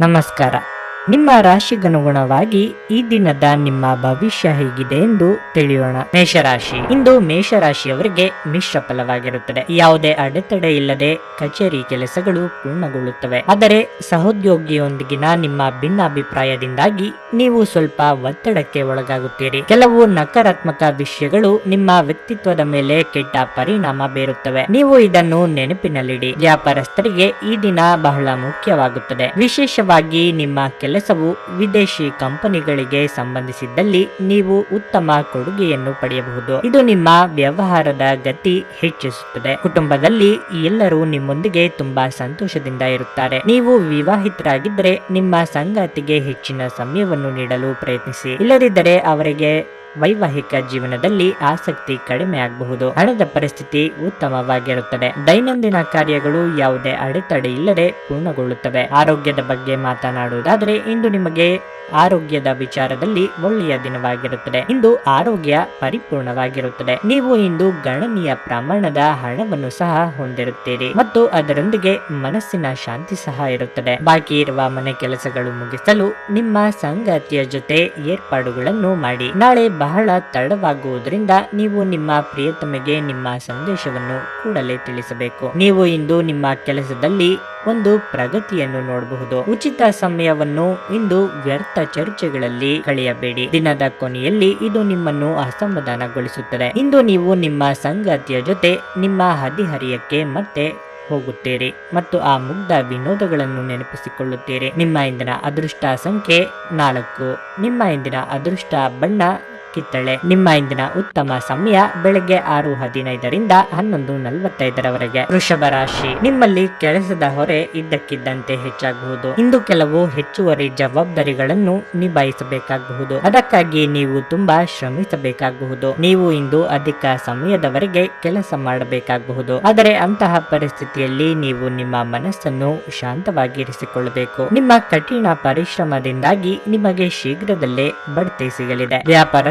ನಮಸ್ಕಾರ. ನಿಮ್ಮ ರಾಶಿಗನುಗುಣವಾಗಿ ಈ ದಿನದ ನಿಮ್ಮ ಭವಿಷ್ಯ ಹೇಗಿದೆ ಎಂದು ತಿಳಿಯೋಣ. ಮೇಷರಾಶಿ. ಇಂದು ಮೇಷರಾಶಿಯವರಿಗೆ ಮಿಶ್ರ ಫಲವಾಗಿರುತ್ತದೆ. ಯಾವುದೇ ಅಡೆತಡೆ ಇಲ್ಲದೆ ಕಚೇರಿ ಕೆಲಸಗಳು ಪೂರ್ಣಗೊಳ್ಳುತ್ತವೆ. ಆದರೆ ಸಹೋದ್ಯೋಗಿಯೊಂದಿಗಿನ ನಿಮ್ಮ ಭಿನ್ನಾಭಿಪ್ರಾಯದಿಂದಾಗಿ ನೀವು ಸ್ವಲ್ಪ ಒತ್ತಡಕ್ಕೆ ಒಳಗಾಗುತ್ತೀರಿ. ಕೆಲವು ನಕಾರಾತ್ಮಕ ವಿಷಯಗಳು ನಿಮ್ಮ ವ್ಯಕ್ತಿತ್ವದ ಮೇಲೆ ಕೆಟ್ಟ ಪರಿಣಾಮ ಬೀರುತ್ತವೆ. ನೀವು ಇದನ್ನು ನೆನಪಿನಲ್ಲಿಡಿ. ವ್ಯಾಪಾರಸ್ಥರಿಗೆ ಈ ದಿನ ಬಹಳ ಮುಖ್ಯವಾಗುತ್ತದೆ. ವಿಶೇಷವಾಗಿ ನಿಮ್ಮ ಕೆಲಸವು ವಿದೇಶಿ ಕಂಪನಿಗಳಿಗೆ ಸಂಬಂಧಿಸಿದ್ದಲ್ಲಿ ನೀವು ಉತ್ತಮ ಕೊಡುಗೆಯನ್ನು ಪಡೆಯಬಹುದು. ಇದು ನಿಮ್ಮ ವ್ಯವಹಾರದ ಗತಿ ಹೆಚ್ಚಿಸುತ್ತದೆ. ಕುಟುಂಬದಲ್ಲಿ ಎಲ್ಲರೂ ನಿಮ್ಮೊಂದಿಗೆ ತುಂಬಾ ಸಂತೋಷದಿಂದ ಇರುತ್ತಾರೆ. ನೀವು ವಿವಾಹಿತರಾಗಿದ್ದರೆ ನಿಮ್ಮ ಸಂಗಾತಿಗೆ ಹೆಚ್ಚಿನ ಸಮಯವನ್ನು ನೀಡಲು ಪ್ರಯತ್ನಿಸಿ. ಇಲ್ಲದಿದ್ದರೆ ಅವರಿಗೆ ವೈವಾಹಿಕ ಜೀವನದಲ್ಲಿ ಆಸಕ್ತಿ ಕಡಿಮೆ ಆಗಬಹುದು. ಹಣದ ಪರಿಸ್ಥಿತಿ ಉತ್ತಮವಾಗಿರುತ್ತದೆ. ದೈನಂದಿನ ಕಾರ್ಯಗಳು ಯಾವುದೇ ಅಡೆತಡೆ ಇಲ್ಲದೆ ಪೂರ್ಣಗೊಳ್ಳುತ್ತವೆ. ಆರೋಗ್ಯದ ಬಗ್ಗೆ ಮಾತನಾಡುವುದಾದರೆ ಇಂದು ನಿಮಗೆ ಆರೋಗ್ಯದ ವಿಚಾರದಲ್ಲಿ ಒಳ್ಳೆಯ ದಿನವಾಗಿರುತ್ತದೆ. ಇಂದು ಆರೋಗ್ಯ ಪರಿಪೂರ್ಣವಾಗಿರುತ್ತದೆ. ನೀವು ಇಂದು ಗಣನೀಯ ಪ್ರಮಾಣದ ಹಣವನ್ನು ಸಹ ಹೊಂದಿರುತ್ತೀರಿ ಮತ್ತು ಅದರೊಂದಿಗೆ ಮನಸ್ಸಿನ ಶಾಂತಿ ಸಹ ಇರುತ್ತದೆ. ಬಾಕಿ ಇರುವ ಮನೆ ಕೆಲಸಗಳು ಮುಗಿಸಲು ನಿಮ್ಮ ಸಂಗಾತಿಯ ಜೊತೆ ಏರ್ಪಾಡುಗಳನ್ನು ಮಾಡಿ. ನಾಳೆ ಬಹಳ ತಡವಾಗುವುದರಿಂದ ನೀವು ನಿಮ್ಮ ಪ್ರಿಯತಮೆಗೆ ನಿಮ್ಮ ಸಂದೇಶವನ್ನು ಕೂಡಲೇ ತಿಳಿಸಬೇಕು. ನೀವು ಇಂದು ನಿಮ್ಮ ಕೆಲಸದಲ್ಲಿ ಒಂದು ಪ್ರಗತಿಯನ್ನು ನೋಡಬಹುದು. ಉಚಿತ ಸಮಯವನ್ನು ಇಂದು ವ್ಯರ್ಥ ಚರ್ಚೆಗಳಲ್ಲಿ ಕಳೆಯಬೇಡಿ. ದಿನದ ಕೊನೆಯಲ್ಲಿ ಇದು ನಿಮ್ಮನ್ನು ಅಸಮಾಧಾನಗೊಳಿಸುತ್ತದೆ. ಇಂದು ನೀವು ನಿಮ್ಮ ಸಂಗಾತಿಯ ಜೊತೆ ನಿಮ್ಮ ಹದಿಹರಿಯಕ್ಕೆ ಮತ್ತೆ ಹೋಗುತ್ತೀರಿ ಮತ್ತು ಆ ಮುಗ್ಧ ವಿನೋದಗಳನ್ನು ನೆನಪಿಸಿಕೊಳ್ಳುತ್ತೀರಿ. ನಿಮ್ಮ ಇಂದಿನ ಅದೃಷ್ಟ ಸಂಖ್ಯೆ ನಾಲ್ಕು. ನಿಮ್ಮ ಇಂದಿನ ಅದೃಷ್ಟ ಬಣ್ಣ ಕಿತ್ತಳೆ. ನಿಮ್ಮ ಇಂದಿನ ಉತ್ತಮ ಸಮಯ ಬೆಳಗ್ಗೆ ಆರು ಹದಿನೈದರಿಂದ ಹನ್ನೊಂದು ನಲವತ್ತೈದರವರೆಗೆ. ವೃಷಭ ರಾಶಿ. ನಿಮ್ಮಲ್ಲಿ ಕೆಲಸದ ಹೊರೆ ಇದ್ದಕ್ಕಿದ್ದಂತೆ ಹೆಚ್ಚಾಗಬಹುದು. ಇಂದು ಕೆಲವು ಹೆಚ್ಚುವರಿ ಜವಾಬ್ದಾರಿಗಳನ್ನು ನಿಭಾಯಿಸಬೇಕಾಗಬಹುದು. ಅದಕ್ಕಾಗಿ ನೀವು ತುಂಬಾ ಶ್ರಮಿಸಬೇಕಾಗಬಹುದು. ನೀವು ಇಂದು ಅಧಿಕ ಸಮಯದವರೆಗೆ ಕೆಲಸ ಮಾಡಬೇಕಾಗಬಹುದು. ಆದರೆ ಅಂತಹ ಪರಿಸ್ಥಿತಿಯಲ್ಲಿ ನೀವು ನಿಮ್ಮ ಮನಸ್ಸನ್ನು ಶಾಂತವಾಗಿರಿಸಿಕೊಳ್ಳಬೇಕು. ನಿಮ್ಮ ಕಠಿಣ ಪರಿಶ್ರಮದಿಂದಾಗಿ ನಿಮಗೆ ಶೀಘ್ರದಲ್ಲೇ ಬಡ್ತಿ ಸಿಗಲಿದೆ.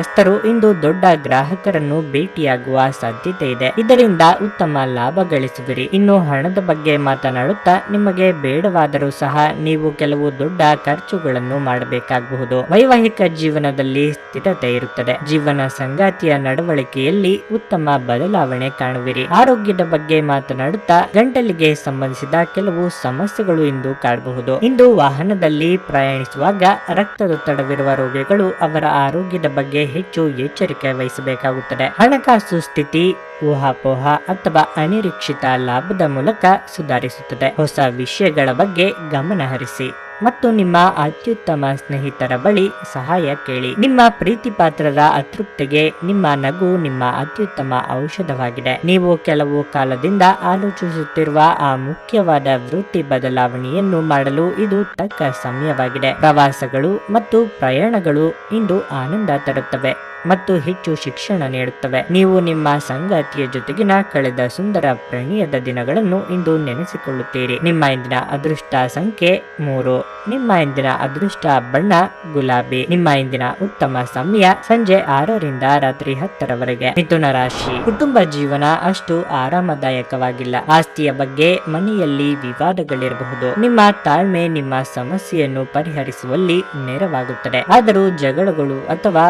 ವ್ಯಾಪಾರಸ್ಥರು ಇಂದು ದೊಡ್ಡ ಗ್ರಾಹಕರನ್ನು ಭೇಟಿಯಾಗುವ ಸಾಧ್ಯತೆ ಇದೆ. ಇದರಿಂದ ಉತ್ತಮ ಲಾಭ ಗಳಿಸುವಿರಿ. ಇನ್ನು ಹಣದ ಬಗ್ಗೆ ಮಾತನಾಡುತ್ತಾ ನಿಮಗೆ ಬೇಡವಾದರೂ ಸಹ ನೀವು ಕೆಲವು ದೊಡ್ಡ ಖರ್ಚುಗಳನ್ನು ಮಾಡಬೇಕಾಗಬಹುದು. ವೈವಾಹಿಕ ಜೀವನದಲ್ಲಿ ಸ್ಥಿರತೆ ಇರುತ್ತದೆ. ಜೀವನ ಸಂಗಾತಿಯ ನಡವಳಿಕೆಯಲ್ಲಿ ಉತ್ತಮ ಬದಲಾವಣೆ ಕಾಣುವಿರಿ. ಆರೋಗ್ಯದ ಬಗ್ಗೆ ಮಾತನಾಡುತ್ತಾ ಗಂಟಲಿಗೆ ಸಂಬಂಧಿಸಿದ ಕೆಲವು ಸಮಸ್ಯೆಗಳು ಇಂದು ಕಾಣಬಹುದು ಇಂದು ವಾಹನದಲ್ಲಿ ಪ್ರಯಾಣಿಸುವಾಗ ರಕ್ತದೊತ್ತಡವಿರುವ ರೋಗಿಗಳು ಅವರ ಆರೋಗ್ಯದ ಬಗ್ಗೆ ಹೆಚ್ಚು ಎಚ್ಚರಿಕೆ ವಹಿಸಬೇಕಾಗುತ್ತದೆ ಹಣಕಾಸು ಸ್ಥಿತಿ, ಊಹಾಪೋಹ ಅಥವಾ ಅನಿರೀಕ್ಷಿತ ಲಾಭದ ಮೂಲಕ ಸುಧಾರಿಸುತ್ತದೆ. ಹೊಸ ವಿಷಯಗಳ ಬಗ್ಗೆ ಗಮನ ಹರಿಸಿ. ಮತ್ತು ನಿಮ್ಮ ಅತ್ಯುತ್ತಮ ಸ್ನೇಹಿತರ ಬಳಿ ಸಹಾಯ ಕೇಳಿ. ನಿಮ್ಮ ಪ್ರೀತಿ ಪಾತ್ರರ ಅತೃಪ್ತಿಗೆ ನಿಮ್ಮ ನಗು ನಿಮ್ಮ ಅತ್ಯುತ್ತಮ ಔಷಧವಾಗಿದೆ. ನೀವು ಕೆಲವು ಕಾಲದಿಂದ ಆಲೋಚಿಸುತ್ತಿರುವ ಆ ಮುಖ್ಯವಾದ ವೃತ್ತಿ ಬದಲಾವಣೆಯನ್ನು ಮಾಡಲು ಇದು ತಕ್ಕ ಸಮಯವಾಗಿದೆ. ಪ್ರವಾಸಗಳು ಮತ್ತು ಪ್ರಯಾಣಗಳು ಇಂದು ಆನಂದ ತರುತ್ತವೆ. ಮತ್ತು ಹೆಚ್ಚು ಶಿಕ್ಷಣ ನೀಡುತ್ತವೆ. ನೀವು ನಿಮ್ಮ ಸಂಗಾತಿಯ ಜೊತೆಗಿನ ಕಳೆದ ಸುಂದರ ಪ್ರಣಯದ ದಿನಗಳನ್ನು ಇಂದು ನೆನೆಸಿಕೊಳ್ಳುತ್ತೀರಿ. ನಿಮ್ಮ ಇಂದಿನ ಅದೃಷ್ಟ ಸಂಖ್ಯೆ ಮೂರು. ನಿಮ್ಮ ಇಂದಿನ ಅದೃಷ್ಟ ಬಣ್ಣ ಗುಲಾಬಿ. ನಿಮ್ಮ ಇಂದಿನ ಉತ್ತಮ ಸಮಯ ಸಂಜೆ ಆರರಿಂದ ರಾತ್ರಿ ಹತ್ತರವರೆಗೆ. ಮಿಥುನ ರಾಶಿ. ಕುಟುಂಬ ಜೀವನ ಅಷ್ಟು ಆರಾಮದಾಯಕವಾಗಿಲ್ಲ. ಆಸ್ತಿಯ ಬಗ್ಗೆ ಮನೆಯಲ್ಲಿ ವಿವಾದಗಳಿರಬಹುದು. ನಿಮ್ಮ ತಾಳ್ಮೆ ನಿಮ್ಮ ಸಮಸ್ಯೆಯನ್ನು ಪರಿಹರಿಸುವಲ್ಲಿ ನೆರವಾಗುತ್ತದೆ. ಆದರೂ ಜಗಳಗಳು ಅಥವಾ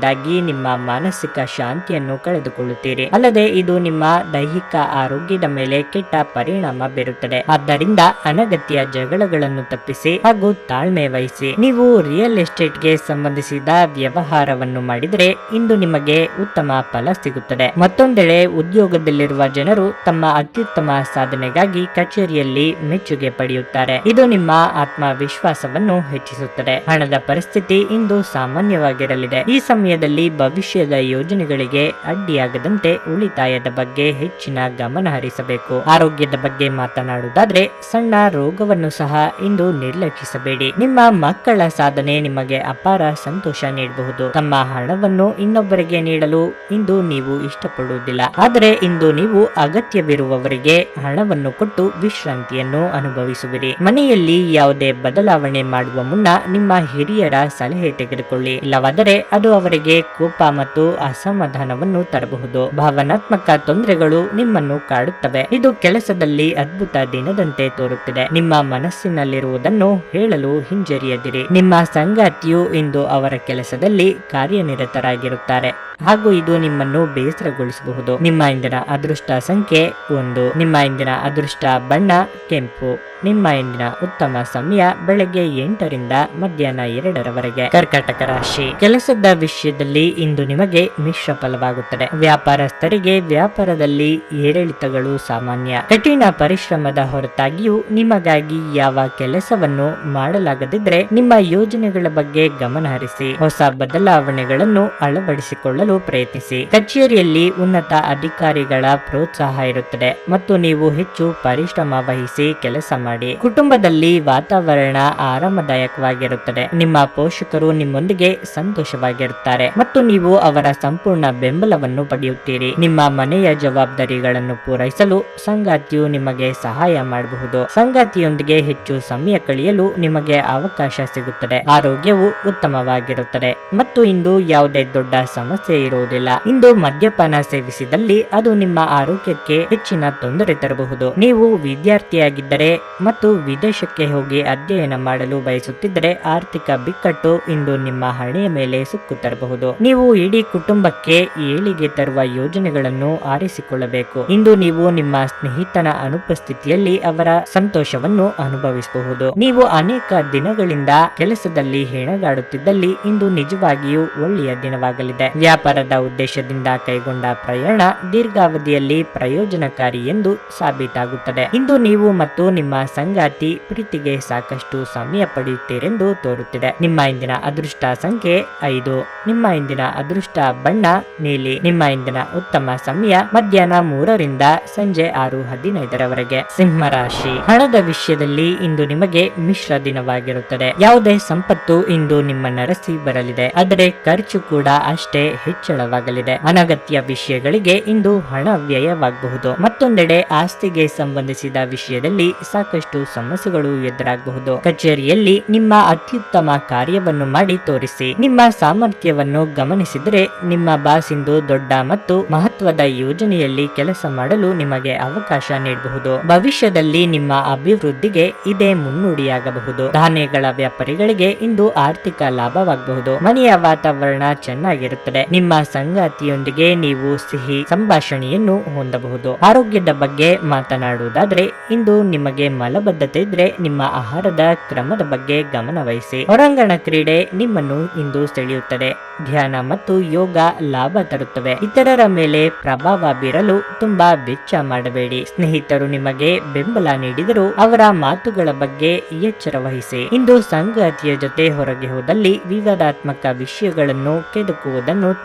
ವಾದಗಳಿಂದಾಗಿ ನಿಮ್ಮ ಮಾನಸಿಕ ಶಾಂತಿಯನ್ನು ಕಳೆದುಕೊಳ್ಳುತ್ತೀರಿ. ಅಲ್ಲದೆ ಇದು ನಿಮ್ಮ ದೈಹಿಕ ಆರೋಗ್ಯದ ಮೇಲೆ ಕೆಟ್ಟ ಪರಿಣಾಮ ಬೀರುತ್ತದೆ. ಆದ್ದರಿಂದ ಅನಗತ್ಯ ಜಗಳಗಳನ್ನು ತಪ್ಪಿಸಿ ಹಾಗೂ ತಾಳ್ಮೆ ವಹಿಸಿ. ನೀವು ರಿಯಲ್ ಎಸ್ಟೇಟ್ಗೆ ಸಂಬಂಧಿಸಿದ ವ್ಯವಹಾರವನ್ನು ಮಾಡಿದರೆ ಇಂದು ನಿಮಗೆ ಉತ್ತಮ ಫಲ ಸಿಗುತ್ತದೆ. ಮತ್ತೊಂದೆಡೆ ಉದ್ಯೋಗದಲ್ಲಿರುವ ಜನರು ತಮ್ಮ ಅತ್ಯುತ್ತಮ ಸಾಧನೆಗಾಗಿ ಕಚೇರಿಯಲ್ಲಿ ಮೆಚ್ಚುಗೆ ಪಡೆಯುತ್ತಾರೆ. ಇದು ನಿಮ್ಮ ಆತ್ಮವಿಶ್ವಾಸವನ್ನು ಹೆಚ್ಚಿಸುತ್ತದೆ. ಹಣದ ಪರಿಸ್ಥಿತಿ ಇಂದು ಸಾಮಾನ್ಯವಾಗಿರಲಿದೆ. ಈ ಸಮಯದಲ್ಲಿ ಭವಿಷ್ಯದ ಯೋಜನೆಗಳಿಗೆ ಅಡ್ಡಿಯಾಗದಂತೆ ಉಳಿತಾಯದ ಬಗ್ಗೆ ಹೆಚ್ಚಿನ ಗಮನ ಹರಿಸಬೇಕು. ಆರೋಗ್ಯದ ಬಗ್ಗೆ ಮಾತನಾಡುವುದಾದ್ರೆ, ಸಣ್ಣ ರೋಗವನ್ನು ಸಹ ಇಂದು ನಿರ್ಲಕ್ಷಿಸಬೇಡಿ. ನಿಮ್ಮ ಮಕ್ಕಳ ಸಾಧನೆ ನಿಮಗೆ ಅಪಾರ ಸಂತೋಷ ನೀಡಬಹುದು. ತಮ್ಮ ಹಣವನ್ನು ಇನ್ನೊಬ್ಬರಿಗೆ ನೀಡಲು ಇಂದು ನೀವು ಇಷ್ಟಪಡುವುದಿಲ್ಲ. ಆದರೆ ಇಂದು ನೀವು ಅಗತ್ಯವಿರುವವರಿಗೆ ಹಣವನ್ನು ಕೊಟ್ಟು ವಿಶ್ರಾಂತಿಯನ್ನು ಅನುಭವಿಸುವಿರಿ. ಮನೆಯಲ್ಲಿ ಯಾವುದೇ ಬದಲಾವಣೆ ಮಾಡುವ ಮುನ್ನ ನಿಮ್ಮ ಹಿರಿಯರ ಸಲಹೆ ತೆಗೆದುಕೊಳ್ಳಿ. ಇಲ್ಲವಾದರೆ ಅದು ಅವರಿಗೆ ಜೊತೆಗೆ ಕೋಪ ಮತ್ತು ಅಸಮಾಧಾನವನ್ನು ತರಬಹುದು. ಭಾವನಾತ್ಮಕ ತೊಂದರೆಗಳು ನಿಮ್ಮನ್ನು ಕಾಡುತ್ತವೆ. ಇದು ಕೆಲಸದಲ್ಲಿ ಅದ್ಭುತ ದಿನದಂತೆ ತೋರುತ್ತಿದೆ. ನಿಮ್ಮ ಮನಸ್ಸಿನಲ್ಲಿರುವುದನ್ನು ಹೇಳಲು ಹಿಂಜರಿಯದಿರಿ. ನಿಮ್ಮ ಸಂಗಾತಿಯು ಇಂದು ಅವರ ಕೆಲಸದಲ್ಲಿ ಕಾರ್ಯನಿರತರಾಗಿರುತ್ತಾರೆ. ಹಾಗೂ ಇದು ನಿಮ್ಮನ್ನು ಬೇಸರಗೊಳಿಸಬಹುದು. ನಿಮ್ಮ ಇಂದಿನ ಅದೃಷ್ಟ ಸಂಖ್ಯೆ ಒಂದು. ನಿಮ್ಮ ಇಂದಿನ ಅದೃಷ್ಟ ಬಣ್ಣ ಕೆಂಪು. ನಿಮ್ಮ ಇಂದಿನ ಉತ್ತಮ ಸಮಯ ಬೆಳಗ್ಗೆ ಎಂಟರಿಂದ ಮಧ್ಯಾಹ್ನ ಎರಡರವರೆಗೆ. ಕರ್ಕಾಟಕ ರಾಶಿ. ಕೆಲಸದ ವಿಷಯದಲ್ಲಿ ಇಂದು ನಿಮಗೆ ಮಿಶ್ರ ಫಲವಾಗುತ್ತದೆ. ವ್ಯಾಪಾರಸ್ಥರಿಗೆ ವ್ಯಾಪಾರದಲ್ಲಿ ಏರಿಳಿತಗಳು ಸಾಮಾನ್ಯ. ಕಠಿಣ ಪರಿಶ್ರಮದ ಹೊರತಾಗಿಯೂ ನಿಮಗಾಗಿ ಯಾವ ಕೆಲಸವನ್ನು ಮಾಡಲಾಗದಿದ್ರೆ ನಿಮ್ಮ ಯೋಜನೆಗಳ ಬಗ್ಗೆ ಗಮನ ಹರಿಸಿ. ಹೊಸ ಬದಲಾವಣೆಗಳನ್ನು ಅಳವಡಿಸಿಕೊಳ್ಳಲು ಪ್ರಯತ್ನಿಸಿ. ಕಚೇರಿಯಲ್ಲಿ ಉನ್ನತ ಅಧಿಕಾರಿಗಳ ಪ್ರೋತ್ಸಾಹ ಇರುತ್ತದೆ ಮತ್ತು ನೀವು ಹೆಚ್ಚು ಪರಿಶ್ರಮ ವಹಿಸಿ ಕೆಲಸ ಮಾಡಿ. ಕುಟುಂಬದಲ್ಲಿ ವಾತಾವರಣ ಆರಾಮದಾಯಕವಾಗಿರುತ್ತದೆ. ನಿಮ್ಮ ಪೋಷಕರು ನಿಮ್ಮೊಂದಿಗೆ ಸಂತೋಷವಾಗಿರುತ್ತಾರೆ ಮತ್ತು ನೀವು ಅವರ ಸಂಪೂರ್ಣ ಬೆಂಬಲವನ್ನು ಪಡೆಯುತ್ತೀರಿ. ನಿಮ್ಮ ಮನೆಯ ಜವಾಬ್ದಾರಿಗಳನ್ನು ಪೂರೈಸಲು ಸಂಗಾತಿಯು ನಿಮಗೆ ಸಹಾಯ ಮಾಡಬಹುದು. ಸಂಗಾತಿಯೊಂದಿಗೆ ಹೆಚ್ಚು ಸಮಯ ಕಳೆಯಲು ನಿಮಗೆ ಅವಕಾಶ ಸಿಗುತ್ತದೆ. ಆರೋಗ್ಯವು ಉತ್ತಮವಾಗಿರುತ್ತದೆ ಮತ್ತು ಇಂದು ಯಾವುದೇ ದೊಡ್ಡ ಸಮಸ್ಯೆ ಇರುವುದಿಲ್ಲ. ಇಂದು ಮದ್ಯಪಾನ ಸೇವಿಸಿದಲ್ಲಿ ಅದು ನಿಮ್ಮ ಆರೋಗ್ಯಕ್ಕೆ ಹೆಚ್ಚಿನ ತೊಂದರೆ ತರಬಹುದು. ನೀವು ವಿದ್ಯಾರ್ಥಿಯಾಗಿದ್ದರೆ ಮತ್ತು ವಿದೇಶಕ್ಕೆ ಹೋಗಿ ಅಧ್ಯಯನ ಮಾಡಲು ಬಯಸುತ್ತಿದ್ದರೆ ಆರ್ಥಿಕ ಬಿಕ್ಕಟ್ಟು ಇಂದು ನಿಮ್ಮ ಹಣೆಯ ಮೇಲೆ ಸುಕ್ಕು ತರಬಹುದು. ನೀವು ಇಡೀ ಕುಟುಂಬಕ್ಕೆ ಏಳಿಗೆ ತರುವ ಯೋಜನೆಗಳನ್ನು ಆರಿಸಿಕೊಳ್ಳಬೇಕು. ಇಂದು ನೀವು ನಿಮ್ಮ ಸ್ನೇಹಿತನ ಅನುಪಸ್ಥಿತಿಯಲ್ಲಿ ಅವರ ಸಂತೋಷವನ್ನು ಅನುಭವಿಸಬಹುದು. ನೀವು ಅನೇಕ ದಿನಗಳಿಂದ ಕೆಲಸದಲ್ಲಿ ಹೆಣಗಾಡುತ್ತಿದ್ದಲ್ಲಿ ಇಂದು ನಿಜವಾಗಿಯೂ ಒಳ್ಳೆಯ ದಿನವಾಗಲಿದೆ. ವ್ಯಾಪಾರದ ಉದ್ದೇಶದಿಂದ ಕೈಗೊಂಡ ಪ್ರಯಾಣ ದೀರ್ಘಾವಧಿಯಲ್ಲಿ ಪ್ರಯೋಜನಕಾರಿ ಎಂದು ಸಾಬೀತಾಗುತ್ತದೆ. ಇಂದು ನೀವು ಮತ್ತು ನಿಮ್ಮ ಸಂಗಾತಿ ಪ್ರೀತಿಗೆ ಸಾಕಷ್ಟು ಸಮಯ ಪಡೆಯುತ್ತೀರೆಂದು ತೋರುತ್ತಿದೆ. ನಿಮ್ಮ ಇಂದಿನ ಅದೃಷ್ಟ ಸಂಖ್ಯೆ ಐದು. ನಿಮ್ಮ ಇಂದಿನ ಅದೃಷ್ಟ ಬಣ್ಣ ನೀಲಿ. ನಿಮ್ಮ ಇಂದಿನ ಉತ್ತಮ ಸಮಯ ಮಧ್ಯಾಹ್ನ ಮೂರರಿಂದ ಸಂಜೆ ಆರು ಹದಿನೈದರವರೆಗೆ. ಸಿಂಹರಾಶಿ ಹಣದ ವಿಷಯದಲ್ಲಿ ಇಂದು ನಿಮಗೆ ಮಿಶ್ರ ದಿನವಾಗಿರುತ್ತದೆ. ಯಾವುದೇ ಸಂಪತ್ತು ಇಂದು ನಿಮ್ಮ ನರಸಿ ಬರಲಿದೆ. ಆದರೆ ಖರ್ಚು ಕೂಡ ಅಷ್ಟೇ ಹೆಚ್ಚಳವಾಗಲಿದೆ ಅನಗತ್ಯ ವಿಷಯಗಳಿಗೆ ಇಂದು ಹಣ ವ್ಯಯವಾಗಬಹುದು. ಮತ್ತೊಂದೆಡೆ ಆಸ್ತಿಗೆ ಸಂಬಂಧಿಸಿದ ವಿಷಯದಲ್ಲಿ ಸಾಕಷ್ಟು ಸಮಸ್ಯೆಗಳು ಎದುರಾಗಬಹುದು. ಕಚೇರಿಯಲ್ಲಿ ನಿಮ್ಮ ಅತ್ಯುತ್ತಮ ಕಾರ್ಯವನ್ನು ಮಾಡಿ ತೋರಿಸಿ. ನಿಮ್ಮ ಸಾಮರ್ಥ್ಯವನ್ನು ಗಮನಿಸಿದರೆ ನಿಮ್ಮ ಬಾಸ್ ಇಂದು ದೊಡ್ಡ ಮತ್ತು ಮಹತ್ವದ ಯೋಜನೆಯಲ್ಲಿ ಕೆಲಸ ಮಾಡಲು ನಿಮಗೆ ಅವಕಾಶ ನೀಡಬಹುದು. ಭವಿಷ್ಯದಲ್ಲಿ ನಿಮ್ಮ ಅಭಿವೃದ್ಧಿಗೆ ಇದೇ ಮುನ್ನುಡಿಯಾಗಬಹುದು. ಧಾನ್ಯಗಳ ವ್ಯಾಪಾರಿಗಳಿಗೆ ಇಂದು ಆರ್ಥಿಕ ಲಾಭವಾಗಬಹುದು. ಮನೆಯ ವಾತಾವರಣ ಚೆನ್ನಾಗಿರುತ್ತದೆ. ನಿಮ್ಮ ಸಂಗಾತಿಯೊಂದಿಗೆ ನೀವು ಸಿಹಿ ಸಂಭಾಷಣೆಯನ್ನು ಹೊಂದಬಹುದು. ಆರೋಗ್ಯದ ಬಗ್ಗೆ ಮಾತನಾಡುವುದಾದ್ರೆ, ಇಂದು ನಿಮಗೆ ಮಲಬದ್ಧತೆ ಇದ್ರೆ ನಿಮ್ಮ ಆಹಾರದ ಕ್ರಮದ ಬಗ್ಗೆ ಗಮನವಹಿಸಿ. ಹೊರಾಂಗಣ ಕ್ರೀಡೆ ನಿಮ್ಮನ್ನು ಇಂದು ಸೆಳೆಯುತ್ತದೆ. ಧ್ಯಾನ ಮತ್ತು ಯೋಗ ಲಾಭ ತರುತ್ತವೆ. ಇತರರ ಮೇಲೆ ಪ್ರಭಾವ ಬೀರಲು ತುಂಬಾ ವೆಚ್ಚ ಮಾಡಬೇಡಿ. ಸ್ನೇಹಿತರು ನಿಮಗೆ ಬೆಂಬಲ ನೀಡಿದರು ಅವರ ಮಾತುಗಳ ಬಗ್ಗೆ ಎಚ್ಚರ ವಹಿಸಿ. ಇಂದು ಸಂಗಾತಿಯ ಜೊತೆ ಹೊರಗೆ ಹೋದಲ್ಲಿ ವಿವಾದಾತ್ಮಕ ವಿಷಯಗಳನ್ನು ಕೆದಕುವುದನ್ನು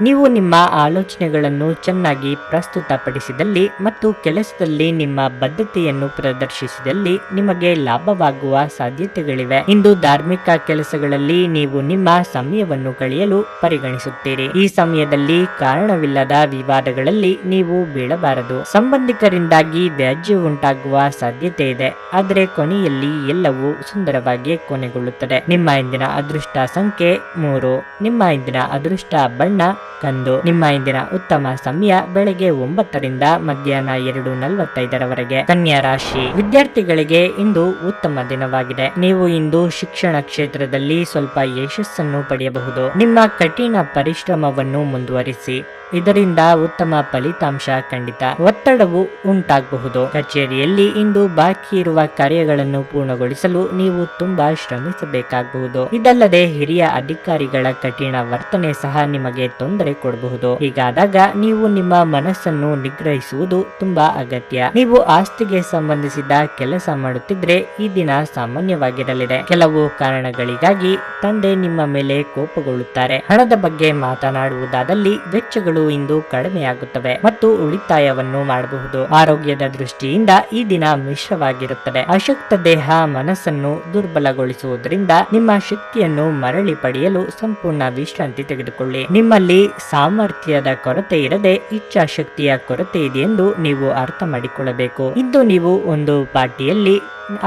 ನೀವು ನಿಮ್ಮ ಆಲೋಚನೆಗಳನ್ನು ಚೆನ್ನಾಗಿ ಪ್ರಸ್ತುತಪಡಿಸಿದಲ್ಲಿ ಮತ್ತು ಕೆಲಸದಲ್ಲಿ ನಿಮ್ಮ ಬದ್ಧತೆಯನ್ನು ಪ್ರದರ್ಶಿಸಿದಲ್ಲಿ ನಿಮಗೆ ಲಾಭವಾಗುವ ಸಾಧ್ಯತೆಗಳಿವೆ. ಇಂದು ಧಾರ್ಮಿಕ ಕೆಲಸಗಳಲ್ಲಿ ನೀವು ನಿಮ್ಮ ಸಮಯವನ್ನು ಕಳೆಯಲು ಪರಿಗಣಿಸುತ್ತೀರಿ. ಈ ಸಮಯದಲ್ಲಿ ಕಾರಣವಿಲ್ಲದ ವಿವಾದಗಳಲ್ಲಿ ನೀವು ಬೀಳಬಾರದು. ಸಂಬಂಧಿಕರಿಂದಾಗಿ ವ್ಯಾಜ್ಯ ಉಂಟಾಗುವ ಸಾಧ್ಯತೆ ಇದೆ. ಆದರೆ ಕೊನೆಯಲ್ಲಿ ಎಲ್ಲವೂ ಸುಂದರವಾಗಿ ಕೊನೆಗೊಳ್ಳುತ್ತದೆ. ನಿಮ್ಮ ಇಂದಿನ ಅದೃಷ್ಟ ಸಂಖ್ಯೆ ಮೂರು. ನಿಮ್ಮ ಇಂದಿನ ಅದೃಷ್ಟ ಬಣ್ಣ ಕಂದು ನಿಮ್ಮ ಇಂದಿನ ಉತ್ತಮ ಸಮಯ ಬೆಳಗ್ಗೆ ಒಂಬತ್ತರಿಂದ ಮಧ್ಯಾಹ್ನ ಎರಡು ನಲವತ್ತೈದರವರೆಗೆ. ಕನ್ಯಾ ರಾಶಿ. ವಿದ್ಯಾರ್ಥಿಗಳಿಗೆ ಇಂದು ಉತ್ತಮ ದಿನವಾಗಿದೆ. ನೀವು ಇಂದು ಶಿಕ್ಷಣ ಕ್ಷೇತ್ರದಲ್ಲಿ ಸ್ವಲ್ಪ ಯಶಸ್ಸನ್ನು ಪಡೆಯಬಹುದು. ನಿಮ್ಮ ಕಠಿಣ ಪರಿಶ್ರಮವನ್ನು ಮುಂದುವರಿಸಿ. ಇದರಿಂದ ಉತ್ತಮ ಫಲಿತಾಂಶ ಖಂಡಿತ. ಒತ್ತಡವು ಉಂಟಾಗಬಹುದು. ಕಚೇರಿಯಲ್ಲಿ ಇಂದು ಬಾಕಿ ಇರುವ ಕಾರ್ಯಗಳನ್ನು ಪೂರ್ಣಗೊಳಿಸಲು ನೀವು ತುಂಬಾ ಶ್ರಮಿಸಬೇಕಾಗಬಹುದು. ಇದಲ್ಲದೆ ಹಿರಿಯ ಅಧಿಕಾರಿಗಳ ಕಠಿಣ ವರ್ತನೆ ಸಹ ನಿಮಗೆ ತೊಂದರೆ ಕೊಡಬಹುದು. ಹೀಗಾದಾಗ ನೀವು ನಿಮ್ಮ ಮನಸ್ಸನ್ನು ನಿಗ್ರಹಿಸುವುದು ತುಂಬಾ ಅಗತ್ಯ. ನೀವು ಆಸ್ತಿಗೆ ಸಂಬಂಧಿಸಿದ ಕೆಲಸ ಮಾಡುತ್ತಿದ್ರೆ ಈ ದಿನ ಸಾಮಾನ್ಯವಾಗಿರಲಿದೆ. ಕೆಲವು ಕಾರಣಗಳಿಗಾಗಿ ತಂದೆ ನಿಮ್ಮ ಮೇಲೆ ಕೋಪಗೊಳ್ಳುತ್ತಾರೆ. ಹಣದ ಬಗ್ಗೆ ಮಾತನಾಡುವುದಾದಲ್ಲಿ ವೆಚ್ಚಗಳು ಇಂದು ಕಡಿಮೆಯಾಗುತ್ತವೆ ಮತ್ತು ಉಳಿತಾಯವನ್ನು ಮಾಡಬಹುದು. ಆರೋಗ್ಯದ ದೃಷ್ಟಿಯಿಂದ ಈ ದಿನ ಮಿಶ್ರವಾಗಿರುತ್ತದೆ. ಅಶಕ್ತ ದೇಹ ಮನಸ್ಸನ್ನು ದುರ್ಬಲಗೊಳಿಸುವುದರಿಂದ ನಿಮ್ಮ ಶಕ್ತಿಯನ್ನು ಮರಳಿ ಪಡೆಯಲು ಸಂಪೂರ್ಣ ವಿಶ್ರಾಂತಿ ತೆಗೆದುಕೊಳ್ಳಿ. ನಿಮ್ಮಲ್ಲಿ ಸಾಮರ್ಥ್ಯದ ಕೊರತೆ ಇರದೆ ಇಚ್ಛಾಶಕ್ತಿಯ ಕೊರತೆ ಇದೆ ಎಂದು ನೀವು ಅರ್ಥ ಮಾಡಿಕೊಳ್ಳಬೇಕು. ಇಂದು ನೀವು ಒಂದು ಪಾರ್ಟಿಯಲ್ಲಿ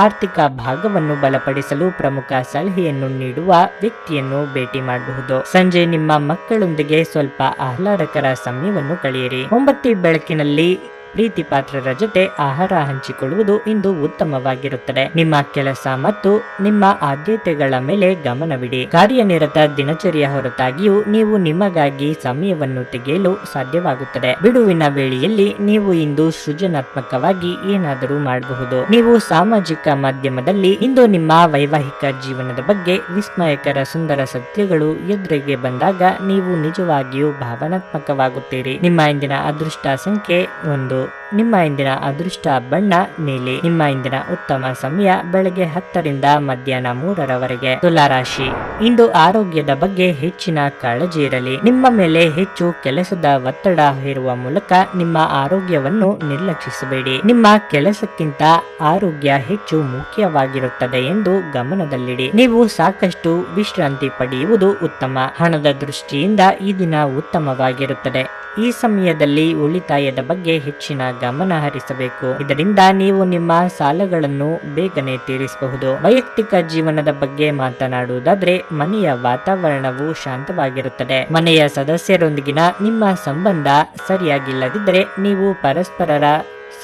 ಆರ್ಥಿಕ ಭಾಗವನ್ನು ಬಲಪಡಿಸಲು ಪ್ರಮುಖ ಸಲಹೆಯನ್ನು ನೀಡುವ ವ್ಯಕ್ತಿಯನ್ನು ಭೇಟಿ ಮಾಡಬಹುದು. ಸಂಜೆ ನಿಮ್ಮ ಮಕ್ಕಳೊಂದಿಗೆ ಸ್ವಲ್ಪ ಆಹ್ಲಾದಕರ ಸಮಯವನ್ನು ಕಳೆಯಿರಿ. ಒಂಬತ್ತಿ ಬೆಳಕಿನಲ್ಲಿ ಪ್ರೀತಿ ಪಾತ್ರರ ಜೊತೆ ಆಹಾರ ಹಂಚಿಕೊಳ್ಳುವುದು ಇಂದು ಉತ್ತಮವಾಗಿರುತ್ತದೆ. ನಿಮ್ಮ ಕೆಲಸ ಮತ್ತು ನಿಮ್ಮ ಆದ್ಯತೆಗಳ ಮೇಲೆ ಗಮನವಿಡಿ. ಕಾರ್ಯನಿರತ ದಿನಚರಿಯ ಹೊರತಾಗಿಯೂ ನೀವು ನಿಮಗಾಗಿ ಸಮಯವನ್ನು ತೆಗೆಯಲು ಸಾಧ್ಯವಾಗುತ್ತದೆ. ಬಿಡುವಿನ ವೇಳೆಯಲ್ಲಿ ನೀವು ಇಂದು ಸೃಜನಾತ್ಮಕವಾಗಿ ಏನಾದರೂ ಮಾಡಬಹುದು. ನೀವು ಸಾಮಾಜಿಕ ಮಾಧ್ಯಮದಲ್ಲಿ ಇಂದು ನಿಮ್ಮ ವೈವಾಹಿಕ ಜೀವನದ ಬಗ್ಗೆ ವಿಸ್ಮಯಕರ ಸುಂದರ ಸತ್ಯಗಳು ಎದುರಿಗೆ ಬಂದಾಗ ನೀವು ನಿಜವಾಗಿಯೂ ಭಾವನಾತ್ಮಕವಾಗುತ್ತೀರಿ. ನಿಮ್ಮ ಇಂದಿನ ಅದೃಷ್ಟ ಸಂಖ್ಯೆ ಒಂದು. ನಿಮ್ಮ ಇಂದಿನ ಅದೃಷ್ಟ ಬಣ್ಣ ನೀಲಿ ನಿಮ್ಮ ಇಂದಿನ ಉತ್ತಮ ಸಮಯ ಬೆಳಗ್ಗೆ ಹತ್ತರಿಂದ ಮಧ್ಯಾಹ್ನ ಮೂರರವರೆಗೆ. ತುಲಾರಾಶಿ. ಇಂದು ಆರೋಗ್ಯದ ಬಗ್ಗೆ ಹೆಚ್ಚಿನ ಕಾಳಜಿ ಇರಲಿ. ನಿಮ್ಮ ಮೇಲೆ ಹೆಚ್ಚು ಕೆಲಸದ ಒತ್ತಡ ಹೇರುವ ಮೂಲಕ ನಿಮ್ಮ ಆರೋಗ್ಯವನ್ನು ನಿರ್ಲಕ್ಷಿಸಬೇಡಿ. ನಿಮ್ಮ ಕೆಲಸಕ್ಕಿಂತ ಆರೋಗ್ಯ ಹೆಚ್ಚು ಮುಖ್ಯವಾಗಿರುತ್ತದೆ ಎಂದು ಗಮನದಲ್ಲಿಡಿ. ನೀವು ಸಾಕಷ್ಟು ವಿಶ್ರಾಂತಿ ಪಡೆಯುವುದು ಉತ್ತಮ. ಹಣದ ದೃಷ್ಟಿಯಿಂದ ಈ ದಿನ ಉತ್ತಮವಾಗಿರುತ್ತದೆ. ಈ ಸಮಯದಲ್ಲಿ ಉಳಿತಾಯದ ಬಗ್ಗೆ ಹೆಚ್ಚಿನ ಗಮನ ಹರಿಸಬೇಕು. ಇದರಿಂದ ನೀವು ನಿಮ್ಮ ಸಾಲಗಳನ್ನು ಬೇಗನೆ ತೀರಿಸಬಹುದು. ವೈಯಕ್ತಿಕ ಜೀವನದ ಬಗ್ಗೆ ಮಾತನಾಡುವುದಾದ್ರೆ, ಮನೆಯ ವಾತಾವರಣವು ಶಾಂತವಾಗಿರುತ್ತದೆ. ಮನೆಯ ಸದಸ್ಯರೊಂದಿಗಿನ ನಿಮ್ಮ ಸಂಬಂಧ ಸರಿಯಾಗಿಲ್ಲದಿದ್ದರೆ, ನೀವು ಪರಸ್ಪರರ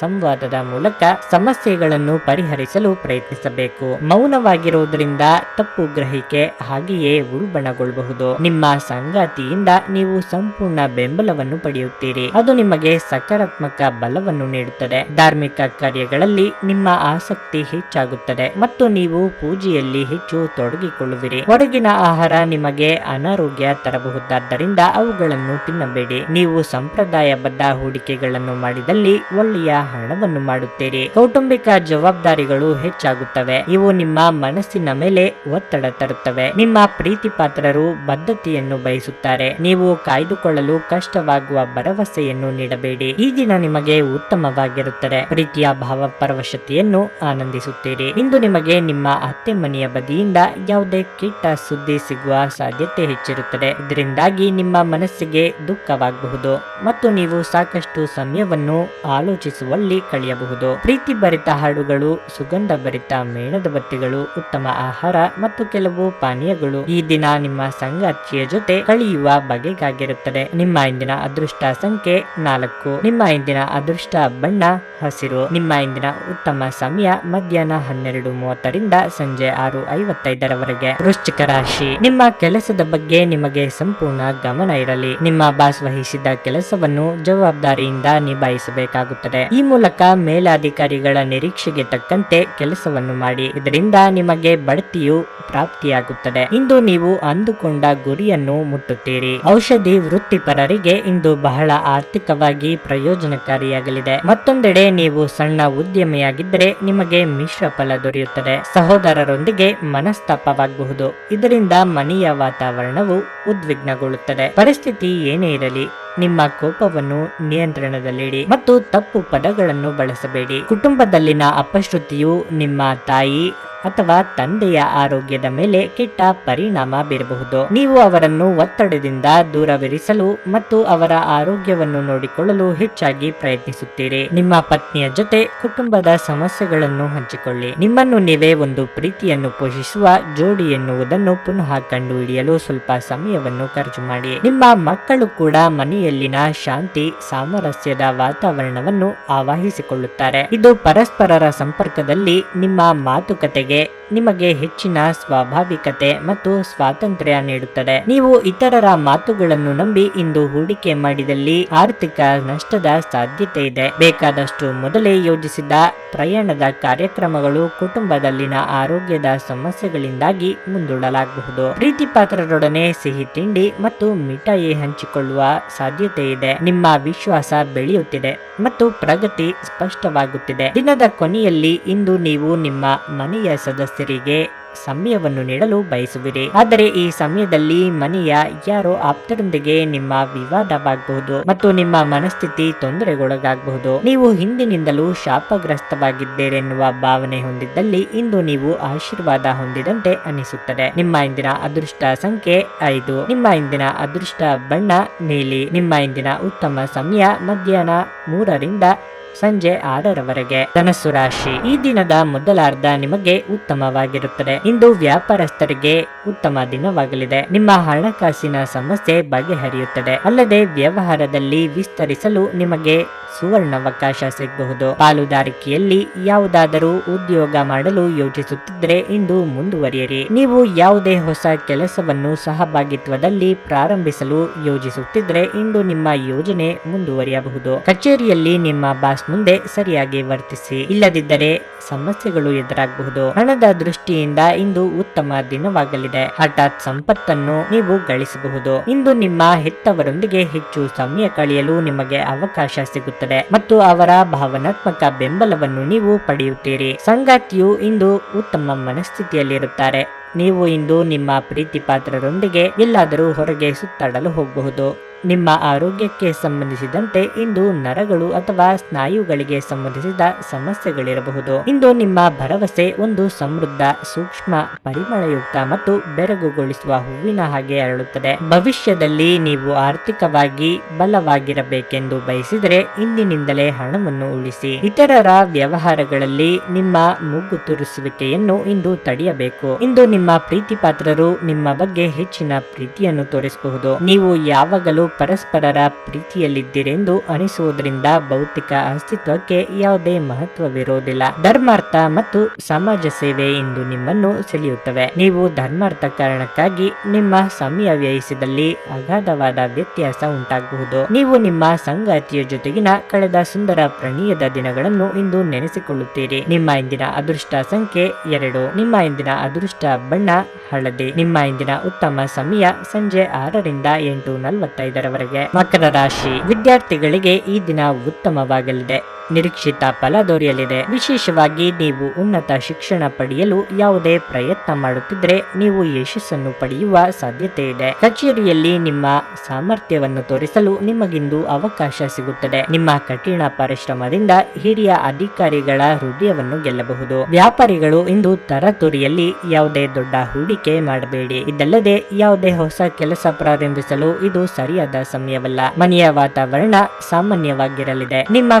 ಸಂವಾದದ ಮೂಲಕ ಸಮಸ್ಯೆಗಳನ್ನು ಪರಿಹರಿಸಲು ಪ್ರಯತ್ನಿಸಬೇಕು. ಮೌನವಾಗಿರುವುದರಿಂದ ತಪ್ಪು ಗ್ರಹಿಕೆ ಹಾಗೆಯೇ ಉಲ್ಬಣಗೊಳ್ಳಬಹುದು ನಿಮ್ಮ ಸಂಗಾತಿಯಿಂದ ನೀವು ಸಂಪೂರ್ಣ ಬೆಂಬಲವನ್ನು ಪಡೆಯುತ್ತೀರಿ. ಅದು ನಿಮಗೆ ಸಕಾರಾತ್ಮಕ ಬಲವನ್ನು ನೀಡುತ್ತದೆ. ಧಾರ್ಮಿಕ ಕಾರ್ಯಗಳಲ್ಲಿ ನಿಮ್ಮ ಆಸಕ್ತಿ ಹೆಚ್ಚಾಗುತ್ತದೆ ಮತ್ತು ನೀವು ಪೂಜೆಯಲ್ಲಿ ಹೆಚ್ಚು ತೊಡಗಿಕೊಳ್ಳುವಿರಿ. ಹೊರಗಿನ ಆಹಾರ ನಿಮಗೆ ಅನಾರೋಗ್ಯ ತರಬಹುದಾದ್ದರಿಂದ ಅವುಗಳನ್ನು ತಿನ್ನಬೇಡಿ. ನೀವು ಸಂಪ್ರದಾಯಬದ್ಧ ಹೂಡಿಕೆಗಳನ್ನು ಮಾಡಿದಲ್ಲಿ ಒಳ್ಳೆಯ ಹಣವನ್ನು ಮಾಡುತ್ತೀರಿ ಕೌಟುಂಬಿಕ ಜವಾಬ್ದಾರಿಗಳು ಹೆಚ್ಚಾಗುತ್ತವೆ. ಇವು ನಿಮ್ಮ ಮನಸ್ಸಿನ ಮೇಲೆ ಒತ್ತಡ ತರುತ್ತವೆ. ನಿಮ್ಮ ಪ್ರೀತಿ ಪಾತ್ರರು ಬದ್ಧತೆಯನ್ನು ಬಯಸುತ್ತಾರೆ. ನೀವು ಕಾಯ್ದುಕೊಳ್ಳಲು ಕಷ್ಟವಾಗುವ ಭರವಸೆಯನ್ನು ನೀಡಬೇಡಿ. ಈ ದಿನ ನಿಮಗೆ ಉತ್ತಮವಾಗಿರುತ್ತದೆ. ಪ್ರೀತಿಯ ಭಾವಪರವಶತೆಯನ್ನು ಆನಂದಿಸುತ್ತೀರಿ. ಇಂದು ನಿಮಗೆ ನಿಮ್ಮ ಅತ್ತೆ ಮನೆಯ ಬದಿಯಿಂದ ಯಾವುದೇ ಕೆಟ್ಟ ಸುದ್ದಿ ಸಿಗುವ ಸಾಧ್ಯತೆ ಹೆಚ್ಚಿರುತ್ತದೆ. ಇದರಿಂದಾಗಿ ನಿಮ್ಮ ಮನಸ್ಸಿಗೆ ದುಃಖವಾಗಬಹುದು. ಮತ್ತು ನೀವು ಸಾಕಷ್ಟು ಸಮಯವನ್ನು ಆಲೋಚಿಸುವಲ್ಲಿ ಕಳೆಯಬಹುದು. ಪ್ರೀತಿ ಭರಿತ ಹಾಡುಗಳು, ಸುಗಂಧ ಭರಿತ ಮೇಣದ ಬತ್ತಿಗಳು, ಉತ್ತಮ ಆಹಾರ ಮತ್ತು ಕೆಲವು ಪಾನೀಯಗಳು ಈ ದಿನ ನಿಮ್ಮ ಸಂಗಾತಿಯ ಜೊತೆ ಕಳೆಯುವ ಬಗೆಗಾಗಿರುತ್ತದೆ. ನಿಮ್ಮ ಇಂದಿನ ಅದೃಷ್ಟ ಸಂಖ್ಯೆ ನಾಲ್ಕು. ನಿಮ್ಮ ಇಂದಿನ ಅದೃಷ್ಟ ಬಣ್ಣ, ಹಸಿರು. ನಿಮ್ಮ ಇಂದಿನ ಉತ್ತಮ ಸಮಯ ಮಧ್ಯಾಹ್ನ ಹನ್ನೆರಡು ಮೂವತ್ತರಿಂದ ಸಂಜೆ ಆರು ಐವತ್ತೈದರವರೆಗೆ. ವೃಶ್ಚಿಕ ರಾಶಿ. ನಿಮ್ಮ ಕೆಲಸದ ಬಗ್ಗೆ ನಿಮಗೆ ಸಂಪೂರ್ಣ ಗಮನ ಇರಲಿ. ನಿಮ್ಮ ಬಾಸ್ ವಹಿಸಿದ ಕೆಲಸವನ್ನು ಜವಾಬ್ದಾರಿಯಿಂದ ನಿಭಾಯಿಸಬೇಕಾಗುತ್ತದೆ. ಈ ಮೂಲಕ ಮೇಲಾಧಿಕಾರಿಗಳ ನಿರೀಕ್ಷೆಗೆ ತಕ್ಕಂತೆ ಕೆಲಸವನ್ನು ಮಾಡಿ. ಇದರಿಂದ ನಿಮಗೆ ಬಡ್ತಿಯು ಪ್ರಾಪ್ತಿಯಾಗುತ್ತದೆ. ಇಂದು ನೀವು ಅಂದುಕೊಂಡ ಗುರಿಯನ್ನು ಮುಟ್ಟುತ್ತೀರಿ. ಔಷಧಿ ವೃತ್ತಿಪರರಿಗೆ ಇಂದು ಬಹಳ ಆರ್ಥಿಕವಾಗಿ ಪ್ರಯೋಜನಕಾರಿಯಾಗಲಿದೆ. ಮತ್ತೊಂದೆಡೆ ನೀವು ಸಣ್ಣ ಉದ್ಯಮಿಯಾಗಿದ್ದರೆ ನಿಮಗೆ ಮಿಶ್ರ ಫಲ ದೊರೆಯುತ್ತದೆ. ಸಹೋದರರೊಂದಿಗೆ ಮನಸ್ತಾಪವಾಗಬಹುದು. ಇದರಿಂದ ಮನೆಯ ವಾತಾವರಣವು ಉದ್ವಿಗ್ನಗೊಳ್ಳುತ್ತದೆ. ಪರಿಸ್ಥಿತಿ ಏನೇ ಇರಲಿ ನಿಮ್ಮ ಕೋಪವನ್ನು ನಿಯಂತ್ರಣದಲ್ಲಿಡಿ ಮತ್ತು ತಪ್ಪು ಪದಗಳನ್ನು ಬಳಸಬೇಡಿ. ಕುಟುಂಬದಲ್ಲಿನ ಅಪಶ್ರುತಿಯು ನಿಮ್ಮ ತಾಯಿ ಅಥವಾ ತಂದೆಯ ಆರೋಗ್ಯದ ಮೇಲೆ ಕೆಟ್ಟ ಪರಿಣಾಮ ಬೀರಬಹುದು. ನೀವು ಅವರನ್ನು ಒತ್ತಡದಿಂದ ದೂರವಿರಿಸಲು ಮತ್ತು ಅವರ ಆರೋಗ್ಯವನ್ನು ನೋಡಿಕೊಳ್ಳಲು ಹೆಚ್ಚಾಗಿ ಪ್ರಯತ್ನಿಸುತ್ತೀರಿ. ನಿಮ್ಮ ಪತ್ನಿಯ ಜೊತೆ ಕುಟುಂಬದ ಸಮಸ್ಯೆಗಳನ್ನು ಹಂಚಿಕೊಳ್ಳಿ. ನಿಮ್ಮನ್ನು ನೀವೇ ಒಂದು ಪ್ರೀತಿಯನ್ನು ಪೋಷಿಸುವ ಜೋಡಿ ಎನ್ನುವುದನ್ನು ಪುನಃ ಕಂಡುಹಿಡಿಯಲು ಸ್ವಲ್ಪ ಸಮಯವನ್ನು ಖರ್ಚು ಮಾಡಿ. ನಿಮ್ಮ ಮಕ್ಕಳು ಕೂಡ ಮನೆಯಲ್ಲಿನ ಶಾಂತಿ, ಸಾಮರಸ್ಯದ ವಾತಾವರಣವನ್ನು ಆವಾಹಿಸಿಕೊಳ್ಳುತ್ತಾರೆ. ಇದು ಪರಸ್ಪರರ ಸಂಪರ್ಕದಲ್ಲಿ ನಿಮ್ಮ ಮಾತುಕತೆಗೆ ನಿಮಗೆ ಹೆಚ್ಚಿನ ಸ್ವಾಭಾವಿಕತೆ ಮತ್ತು ಸ್ವಾತಂತ್ರ್ಯ ನೀಡುತ್ತದೆ. ನೀವು ಇತರರ ಮಾತುಗಳನ್ನು ನಂಬಿ ಇಂದು ಹೂಡಿಕೆ ಮಾಡಿದಲ್ಲಿ ಆರ್ಥಿಕ ನಷ್ಟದ ಸಾಧ್ಯತೆ ಇದೆ. ಬೇಕಾದಷ್ಟು ಮೊದಲೇ ಯೋಜಿಸಿದ ಪ್ರಯಾಣದ ಕಾರ್ಯಕ್ರಮಗಳು ಕುಟುಂಬದಲ್ಲಿನ ಆರೋಗ್ಯದ ಸಮಸ್ಯೆಗಳಿಂದಾಗಿ ಮುಂದೂಡಲಾಗಬಹುದು ಪ್ರೀತಿಪಾತ್ರರೊಡನೆ ಸಿಹಿ ತಿಂಡಿ ಮತ್ತು ಮಿಠಾಯಿ ಹಂಚಿಕೊಳ್ಳುವ ಸಾಧ್ಯತೆ ಇದೆ. ನಿಮ್ಮ ವಿಶ್ವಾಸ ಬೆಳೆಯುತ್ತಿದೆ ಮತ್ತು ಪ್ರಗತಿ ಸ್ಪಷ್ಟವಾಗುತ್ತಿದೆ. ದಿನದ ಕೊನೆಯಲ್ಲಿ ಇಂದು ನೀವು ನಿಮ್ಮ ಮನೆಯ ಸದಸ್ಯರಿಗೆ ಸಮಯವನ್ನು ನೀಡಲು ಬಯಸುವಿರಿ. ಆದರೆ ಈ ಸಮಯದಲ್ಲಿ ಮನೆಯ ಯಾರೋ ಆಪ್ತರೊಂದಿಗೆ ನಿಮ್ಮ ವಿವಾದವಾಗಬಹುದು ಮತ್ತು ನಿಮ್ಮ ಮನಸ್ಥಿತಿ ತೊಂದರೆಗೊಳಗಾಗಬಹುದು. ನೀವು ಹಿಂದಿನಿಂದಲೂ ಶಾಪಗ್ರಸ್ತವಾಗಿದ್ದೀರೆನ್ನುವ ಭಾವನೆ ಹೊಂದಿದ್ದಲ್ಲಿ ಇಂದು ನೀವು ಆಶೀರ್ವಾದ ಹೊಂದಿದಂತೆ ಅನಿಸುತ್ತದೆ. ನಿಮ್ಮ ಇಂದಿನ ಅದೃಷ್ಟ ಸಂಖ್ಯೆ ಐದು. ನಿಮ್ಮ ಇಂದಿನ ಅದೃಷ್ಟ ಬಣ್ಣ ನೀಲಿ. ನಿಮ್ಮ ಇಂದಿನ ಉತ್ತಮ ಸಮಯ ಮಧ್ಯಾಹ್ನ ಮೂರರಿಂದ ಸಂಜೆ ಆರರವರೆಗೆ ಧನಸ್ಸು ರಾಶಿ ಈ ದಿನದ ಮೊದಲಾರ್ಧ ನಿಮಗೆ ಉತ್ತಮವಾಗಿರುತ್ತದೆ. ಇಂದು ವ್ಯಾಪಾರಸ್ಥರಿಗೆ ಉತ್ತಮ ದಿನವಾಗಲಿದೆ. ನಿಮ್ಮ ಹಣಕಾಸಿನ ಸಮಸ್ಯೆ ಬಗೆಹರಿಯುತ್ತದೆ. ಅಲ್ಲದೆ ವ್ಯವಹಾರದಲ್ಲಿ ವಿಸ್ತರಿಸಲು ನಿಮಗೆ ಸುವರ್ಣಾವಕಾಶ ಸಿಗಬಹುದು. ಪಾಲುದಾರಿಕೆಯಲ್ಲಿ ಯಾವುದಾದರೂ ಉದ್ಯೋಗ ಮಾಡಲು ಯೋಚಿಸುತ್ತಿದ್ದರೆ ಇಂದು ಮುಂದುವರಿಯಿರಿ. ನೀವು ಯಾವುದೇ ಹೊಸ ಕೆಲಸವನ್ನು ಸಹಭಾಗಿತ್ವದಲ್ಲಿ ಪ್ರಾರಂಭಿಸಲು ಯೋಜಿಸುತ್ತಿದ್ದರೆ ಇಂದು ನಿಮ್ಮ ಯೋಜನೆ ಮುಂದುವರಿಯಬಹುದು. ಕಚೇರಿಯಲ್ಲಿ ನಿಮ್ಮ ಬಾಸ್ ಮುಂದೆ ಸರಿಯಾಗಿ ವರ್ತಿಸಿ. ಇಲ್ಲದಿದ್ದರೆ ಸಮಸ್ಯೆಗಳು ಎದುರಾಗಬಹುದು. ಹಣದ ದೃಷ್ಟಿಯಿಂದ ಇಂದು ಉತ್ತಮ ದಿನವಾಗಲಿದೆ. ಹಠಾತ್ ಸಂಪತ್ತನ್ನು ನೀವು ಗಳಿಸಬಹುದು. ಇಂದು ನಿಮ್ಮ ಹೆತ್ತವರೊಂದಿಗೆ ಹೆಚ್ಚು ಸಮಯ ಕಳೆಯಲು ನಿಮಗೆ ಅವಕಾಶ ಸಿಗುತ್ತದೆ ಮತ್ತು ಅವರ ಭಾವನಾತ್ಮಕ ಬೆಂಬಲವನ್ನು ನೀವು ಪಡೆಯುತ್ತೀರಿ. ಸಂಗಾತಿಯು ಇಂದು ಉತ್ತಮ ಮನಸ್ಥಿತಿಯಲ್ಲಿರುತ್ತಾರೆ. ನೀವು ಇಂದು ನಿಮ್ಮ ಪ್ರೀತಿ ಪಾತ್ರರೊಂದಿಗೆ ಎಲ್ಲಾದರೂ ಹೊರಗೆ ಸುತ್ತಾಡಲು ಹೋಗಬಹುದು. ನಿಮ್ಮ ಆರೋಗ್ಯಕ್ಕೆ ಸಂಬಂಧಿಸಿದಂತೆ ಇಂದು ನರಗಳು ಅಥವಾ ಸ್ನಾಯುಗಳಿಗೆ ಸಂಬಂಧಿಸಿದ ಸಮಸ್ಯೆಗಳಿರಬಹುದು. ಇಂದು ನಿಮ್ಮ ಭರವಸೆ ಒಂದು ಸಮೃದ್ಧ, ಸೂಕ್ಷ್ಮ, ಪರಿಮಳಯುಕ್ತ ಮತ್ತು ಬೆರಗುಗೊಳಿಸುವ ಹೂವಿನ ಹಾಗೆ ಅರಳುತ್ತದೆ. ಭವಿಷ್ಯದಲ್ಲಿ ನೀವು ಆರ್ಥಿಕವಾಗಿ ಬಲವಾಗಿರಬೇಕೆಂದು ಬಯಸಿದರೆ ಇಂದಿನಿಂದಲೇ ಹಣವನ್ನು ಉಳಿಸಿ. ಇತರರ ವ್ಯವಹಾರಗಳಲ್ಲಿ ನಿಮ್ಮ ಮೂಗು ತುರಿಸುವಿಕೆಯನ್ನು ಇಂದು ತಡೆಯಬೇಕು. ಇಂದು ಪ್ರೀತಿ ಪಾತ್ರರು ನಿಮ್ಮ ಬಗ್ಗೆ ಹೆಚ್ಚಿನ ಪ್ರೀತಿಯನ್ನು ತೋರಿಸಬಹುದು. ನೀವು ಯಾವಾಗಲೂ ಪರಸ್ಪರರ ಪ್ರೀತಿಯಲ್ಲಿದ್ದೀರೆಂದು ಅನಿಸುವುದರಿಂದ ಭೌತಿಕ ಅಸ್ತಿತ್ವಕ್ಕೆ ಯಾವುದೇ ಮಹತ್ವವಿರುವುದಿಲ್ಲ. ಧರ್ಮಾರ್ಥ ಮತ್ತು ಸಮಾಜ ಸೇವೆ ಇಂದು ನಿಮ್ಮನ್ನು ಸೆಳೆಯುತ್ತವೆ. ನೀವು ಧರ್ಮಾರ್ಥ ಕಾರಣಕ್ಕಾಗಿ ನಿಮ್ಮ ಸಮಯ ವ್ಯಯಿಸಿದಲ್ಲಿ ಅಗಾಧವಾದ ವ್ಯತ್ಯಾಸ ಉಂಟಾಗಬಹುದು. ನೀವು ನಿಮ್ಮ ಸಂಗಾತಿಯ ಜೊತೆಗಿನ ಕಳೆದ ಸುಂದರ ಪ್ರಣೀಯದ ದಿನಗಳನ್ನು ಇಂದು ನೆನೆಸಿಕೊಳ್ಳುತ್ತೀರಿ. ನಿಮ್ಮ ಇಂದಿನ ಅದೃಷ್ಟ ಸಂಖ್ಯೆ ಎರಡು. ನಿಮ್ಮ ಇಂದಿನ ಅದೃಷ್ಟ ಬಣ್ಣ, ಹಳದಿ. ನಿಮ್ಮ ಇಂದಿನ ಉತ್ತಮ ಸಮಯ ಸಂಜೆ ಆರರಿಂದ ಎಂಟು ನಲವತ್ತೈದರವರೆಗೆ. ಮಕರ ರಾಶಿ ವಿದ್ಯಾರ್ಥಿಗಳಿಗೆ ಈ ದಿನ ಉತ್ತಮವಾಗಲಿದೆ. ನಿರೀಕ್ಷಿತ ಫಲ ದೊರೆಯಲಿದೆ. ವಿಶೇಷವಾಗಿ ನೀವು ಉನ್ನತ ಶಿಕ್ಷಣ ಪಡೆಯಲು ಯಾವುದೇ ಪ್ರಯತ್ನ ಮಾಡುತ್ತಿದ್ದರೆ ನೀವು ಯಶಸ್ಸನ್ನು ಪಡೆಯುವ ಸಾಧ್ಯತೆ ಇದೆ. ಕಚೇರಿಯಲ್ಲಿ ನಿಮ್ಮ ಸಾಮರ್ಥ್ಯವನ್ನು ತೋರಿಸಲು ನಿಮಗಿಂದು ಅವಕಾಶ ಸಿಗುತ್ತದೆ. ನಿಮ್ಮ ಕಠಿಣ ಪರಿಶ್ರಮದಿಂದ ಹಿರಿಯ ಅಧಿಕಾರಿಗಳ ಹೃದಯವನ್ನು ಗೆಲ್ಲಬಹುದು. ವ್ಯಾಪಾರಿಗಳು ಇಂದು ತರತುರಿಯಲ್ಲಿ ಯಾವುದೇ ದೊಡ್ಡ ಹೂಡಿಕೆ ಮಾಡಬೇಡಿ. ಇದಲ್ಲದೆ ಯಾವುದೇ ಹೊಸ ಕೆಲಸ ಪ್ರಾರಂಭಿಸಲು ಇದು ಸರಿಯಾದ ಸಮಯವಲ್ಲ. ಮನೆಯ ವಾತಾವರಣ ಸಾಮಾನ್ಯವಾಗಿರಲಿದೆ. ನಿಮ್ಮ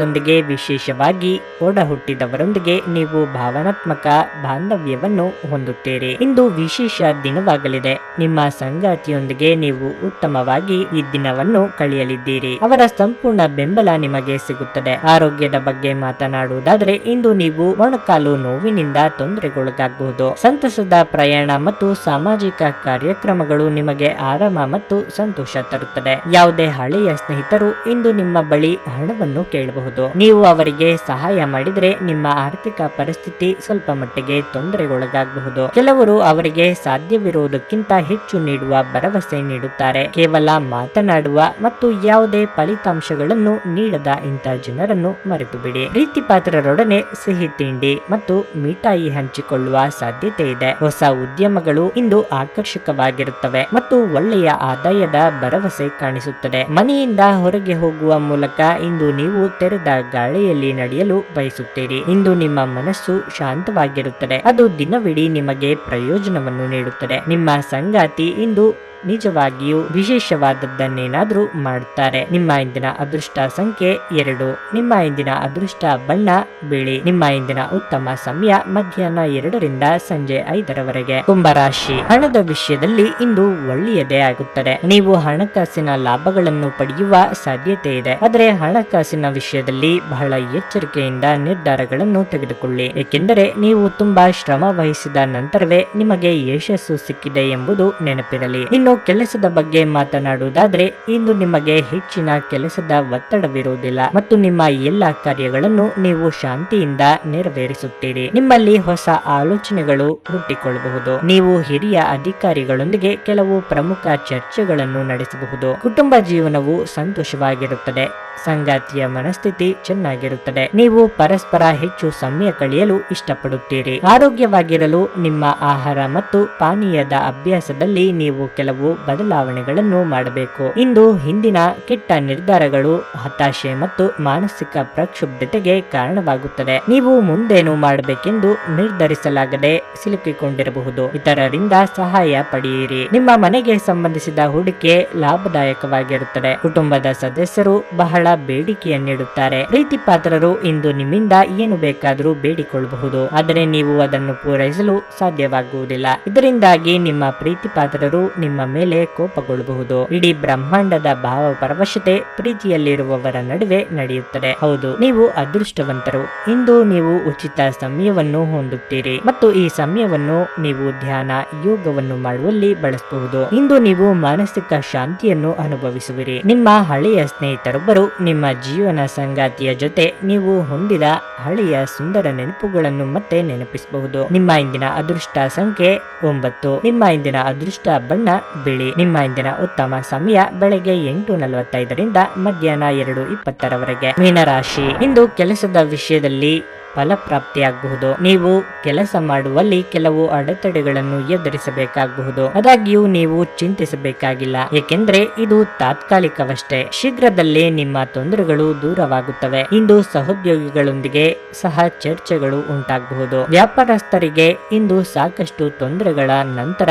ಕುಟುಂಬದೊಂದಿಗೆ ವಿಶೇಷವಾಗಿ ಒಡ ಹುಟ್ಟಿದವರೊಂದಿಗೆ ನೀವು ಭಾವನಾತ್ಮಕ ಬಾಂಧವ್ಯವನ್ನು ಹೊಂದುತ್ತೀರಿ. ಇಂದು ವಿಶೇಷ ದಿನವಾಗಲಿದೆ. ನಿಮ್ಮ ಸಂಗಾತಿಯೊಂದಿಗೆ ನೀವು ಉತ್ತಮವಾಗಿ ಈ ದಿನವನ್ನು ಕಳೆಯಲಿದ್ದೀರಿ. ಅವರ ಸಂಪೂರ್ಣ ಬೆಂಬಲ ನಿಮಗೆ ಸಿಗುತ್ತದೆ. ಆರೋಗ್ಯದ ಬಗ್ಗೆ ಮಾತನಾಡುವುದಾದರೆ, ಇಂದು ನೀವು ಮೊಣಕಾಲು ನೋವಿನಿಂದ ತೊಂದರೆಗೊಳಗಾಗಬಹುದು. ಸಂತಸದ ಪ್ರಯಾಣ ಮತ್ತು ಸಾಮಾಜಿಕ ಕಾರ್ಯಕ್ರಮಗಳು ನಿಮಗೆ ಆರಾಮ ಮತ್ತು ಸಂತೋಷ ತರುತ್ತದೆ. ಯಾವುದೇ ಹಳೆಯ ಸ್ನೇಹಿತರು ಇಂದು ನಿಮ್ಮ ಬಳಿ ಹಣವನ್ನು ಕೇಳಬಹುದು. ನೀವು ಅವರಿಗೆ ಸಹಾಯ ಮಾಡಿದರೆ ನಿಮ್ಮ ಆರ್ಥಿಕ ಪರಿಸ್ಥಿತಿ ಸ್ವಲ್ಪ ಮಟ್ಟಿಗೆ ತೊಂದರೆಗೊಳಗಾಗಬಹುದು. ಕೆಲವರು ಅವರಿಗೆ ಸಾಧ್ಯವಿರುವುದಕ್ಕಿಂತ ಹೆಚ್ಚು ನೀಡುವ ಭರವಸೆ ನೀಡುತ್ತಾರೆ. ಕೇವಲ ಮಾತನಾಡುವ ಮತ್ತು ಯಾವುದೇ ಫಲಿತಾಂಶಗಳನ್ನು ನೀಡದ ಇಂತಹ ಜನರನ್ನು ಮರೆತು ಬಿಡಿ ಪ್ರೀತಿ ಪಾತ್ರರೊಡನೆ ಸಿಹಿ ತಿಂಡಿ ಮತ್ತು ಮಿಠಾಯಿ ಹಂಚಿಕೊಳ್ಳುವ ಸಾಧ್ಯತೆ ಇದೆ. ಹೊಸ ಉದ್ಯಮಗಳು ಇಂದು ಆಕರ್ಷಕವಾಗಿರುತ್ತವೆ ಮತ್ತು ಒಳ್ಳೆಯ ಆದಾಯದ ಭರವಸೆ ಕಾಣಿಸುತ್ತದೆ. ಮನೆಯಿಂದ ಹೊರಗೆ ಹೋಗುವ ಮೂಲಕ ಇಂದು ನೀವು ತೆರೆದ ಗಾಳಿಯಲ್ಲಿ ನಡೆಯಲು ಬಯಸುತ್ತೀರಿ ಇಂದು ನಿಮ್ಮ ಮನಸ್ಸು ಶಾಂತವಾಗಿರುತ್ತದೆ. ಅದು ದಿನವಿಡೀ ನಿಮಗೆ ಪ್ರಯೋಜನವನ್ನು ನೀಡುತ್ತದೆ. ನಿಮ್ಮ ಸಂಗಾತಿ ಇಂದು ನಿಜವಾಗಿಯೂ ವಿಶೇಷವಾದದ್ದನ್ನೇನಾದ್ರೂ ಮಾಡುತ್ತಾರೆ. ನಿಮ್ಮ ಇಂದಿನ ಅದೃಷ್ಟ ಸಂಖ್ಯೆ ಎರಡು. ನಿಮ್ಮ ಇಂದಿನ ಅದೃಷ್ಟ ಬಣ್ಣ ಬಿಳಿ. ನಿಮ್ಮ ಇಂದಿನ ಉತ್ತಮ ಸಮಯ ಮಧ್ಯಾಹ್ನ ಎರಡರಿಂದ ಸಂಜೆ ಐದರವರೆಗೆ. ಕುಂಭರಾಶಿ. ಹಣದ ವಿಷಯದಲ್ಲಿ ಇಂದು ಒಳ್ಳೆಯದೇ ಆಗುತ್ತದೆ. ನೀವು ಹಣಕಾಸಿನ ಲಾಭಗಳನ್ನು ಪಡೆಯುವ ಸಾಧ್ಯತೆ ಇದೆ. ಆದರೆ ಹಣಕಾಸಿನ ವಿಷಯದಲ್ಲಿ ಬಹಳ ಎಚ್ಚರಿಕೆಯಿಂದ ನಿರ್ಧಾರಗಳನ್ನು ತೆಗೆದುಕೊಳ್ಳಿ. ಏಕೆಂದರೆ ನೀವು ತುಂಬಾ ಶ್ರಮ ವಹಿಸಿದ ನಂತರವೇ ನಿಮಗೆ ಯಶಸ್ಸು ಸಿಕ್ಕಿದೆ ಎಂಬುದು ನೆನಪಿರಲಿ. ಇನ್ನು ಇನ್ನು ಕೆಲಸದ ಬಗ್ಗೆ ಮಾತನಾಡುವುದಾದ್ರೆ, ಇಂದು ನಿಮಗೆ ಹೆಚ್ಚಿನ ಕೆಲಸದ ಒತ್ತಡವಿರುವುದಿಲ್ಲ ಮತ್ತು ನಿಮ್ಮ ಎಲ್ಲ ಕಾರ್ಯಗಳನ್ನು ನೀವು ಶಾಂತಿಯಿಂದ ನೆರವೇರಿಸುತ್ತೀರಿ. ನಿಮ್ಮಲ್ಲಿ ಹೊಸ ಆಲೋಚನೆಗಳು ಹುಟ್ಟಿಕೊಳ್ಳಬಹುದು. ನೀವು ಹಿರಿಯ ಅಧಿಕಾರಿಗಳೊಂದಿಗೆ ಕೆಲವು ಪ್ರಮುಖ ಚರ್ಚೆಗಳನ್ನು ನಡೆಸಬಹುದು. ಕುಟುಂಬ ಜೀವನವು ಸಂತೋಷವಾಗಿರುತ್ತದೆ. ಸಂಗಾತಿಯ ಮನಸ್ಥಿತಿ ಚೆನ್ನಾಗಿರುತ್ತದೆ. ನೀವು ಪರಸ್ಪರ ಹೆಚ್ಚು ಸಮಯ ಕಳೆಯಲು ಇಷ್ಟಪಡುತ್ತೀರಿ. ಆರೋಗ್ಯವಾಗಿರಲು ನಿಮ್ಮ ಆಹಾರ ಮತ್ತು ಪಾನೀಯದ ಅಭ್ಯಾಸದಲ್ಲಿ ನೀವು ಕೆಲವು ಬದಲಾವಣೆಗಳನ್ನು ಮಾಡಬೇಕು. ಇಂದು ಹಿಂದಿನ ಕೆಟ್ಟ ನಿರ್ಧಾರಗಳು ಹತಾಶೆ ಮತ್ತು ಮಾನಸಿಕ ಪ್ರಕ್ಷುಬ್ಧತೆಗೆ ಕಾರಣವಾಗುತ್ತದೆ ನೀವು ಮುಂದೇನು ಮಾಡಬೇಕೆಂದು ನಿರ್ಧರಿಸಲಾಗದೆ ಸಿಲುಕಿಕೊಂಡಿರಬಹುದು. ಇತರರಿಂದ ಸಹಾಯ ಪಡೆಯಿರಿ. ನಿಮ್ಮ ಮನೆಗೆ ಸಂಬಂಧಿಸಿದ ಹೂಡಿಕೆ ಲಾಭದಾಯಕವಾಗಿರುತ್ತದೆ. ಕುಟುಂಬದ ಸದಸ್ಯರು ಬಹಳ ಬೇಡಿಕೆಯನ್ನಿಡುತ್ತಾರೆ ಪ್ರೀತಿ ಪಾತ್ರರು ಇಂದು ನಿಮ್ಮಿಂದ ಏನು ಬೇಕಾದರೂ ಬೇಡಿಕೊಳ್ಳಬಹುದು. ಆದರೆ ನೀವು ಅದನ್ನು ಪೂರೈಸಲು ಸಾಧ್ಯವಾಗುವುದಿಲ್ಲ. ಇದರಿಂದಾಗಿ ನಿಮ್ಮ ಪ್ರೀತಿ ಪಾತ್ರರು ನಿಮ್ಮ ಮೇಲೆ ಕೋಪಗೊಳ್ಳಬಹುದು. ಇಡೀ ಬ್ರಹ್ಮಾಂಡದ ಭಾವ ಪರವಶತೆ ಪ್ರೀತಿಯಲ್ಲಿರುವವರ ನಡುವೆ ನಡೆಯುತ್ತದೆ. ಹೌದು, ನೀವು ಅದೃಷ್ಟವಂತರು. ಇಂದು ನೀವು ಉಚಿತ ಸಮಯವನ್ನು ಹೊಂದುತ್ತೀರಿ ಮತ್ತು ಈ ಸಮಯವನ್ನು ನೀವು ಧ್ಯಾನ, ಯೋಗವನ್ನು ಮಾಡುವಲ್ಲಿ ಬಳಸಬಹುದು. ಇಂದು ನೀವು ಮಾನಸಿಕ ಶಾಂತಿಯನ್ನು ಅನುಭವಿಸುವಿರಿ. ನಿಮ್ಮ ಹಳೆಯ ಸ್ನೇಹಿತರೊಬ್ಬರು ನಿಮ್ಮ ಜೀವನ ಸಂಗಾತಿಯ ಜೊತೆ ನೀವು ಹೊಂದಿದ ಹಳೆಯ ಸುಂದರ ನೆನಪುಗಳನ್ನು ಮತ್ತೆ ನೆನಪಿಸಬಹುದು. ನಿಮ್ಮ ಇಂದಿನ ಅದೃಷ್ಟ ಸಂಖ್ಯೆ ಒಂಬತ್ತು. ನಿಮ್ಮ ಇಂದಿನ ಅದೃಷ್ಟ ಬಣ್ಣ ಬಿಳಿ. ನಿಮ್ಮ ಇಂದಿನ ಉತ್ತಮ ಸಮಯ ಬೆಳಗ್ಗೆ ಎಂಟು ನಲವತ್ತೈದರಿಂದ ಮಧ್ಯಾಹ್ನ ಎರಡು ಇಪ್ಪತ್ತರವರೆಗೆ. ಮೀನರಾಶಿ. ಇಂದು ಕೆಲಸದ ವಿಷಯದಲ್ಲಿ ಫಲಪ್ರಾಪ್ತಿಯಾಗಬಹುದು. ನೀವು ಕೆಲಸ ಮಾಡುವಲ್ಲಿ ಕೆಲವು ಅಡೆತಡೆಗಳನ್ನು ಎದುರಿಸಬೇಕಾಗಬಹುದು. ಆದಾಗ್ಯೂ ನೀವು ಚಿಂತಿಸಬೇಕಾಗಿಲ್ಲ. ಏಕೆಂದ್ರೆ ಇದು ತಾತ್ಕಾಲಿಕವಷ್ಟೇ. ಶೀಘ್ರದಲ್ಲೇ ನಿಮ್ಮ ತೊಂದರೆಗಳು ದೂರವಾಗುತ್ತವೆ. ಇಂದು ಸಹೋದ್ಯೋಗಿಗಳೊಂದಿಗೆ ಸಹ ಚರ್ಚೆಗಳು ಉಂಟಾಗಬಹುದು. ವ್ಯಾಪಾರಸ್ಥರಿಗೆ ಇಂದು ಸಾಕಷ್ಟು ತೊಂದರೆಗಳ ನಂತರ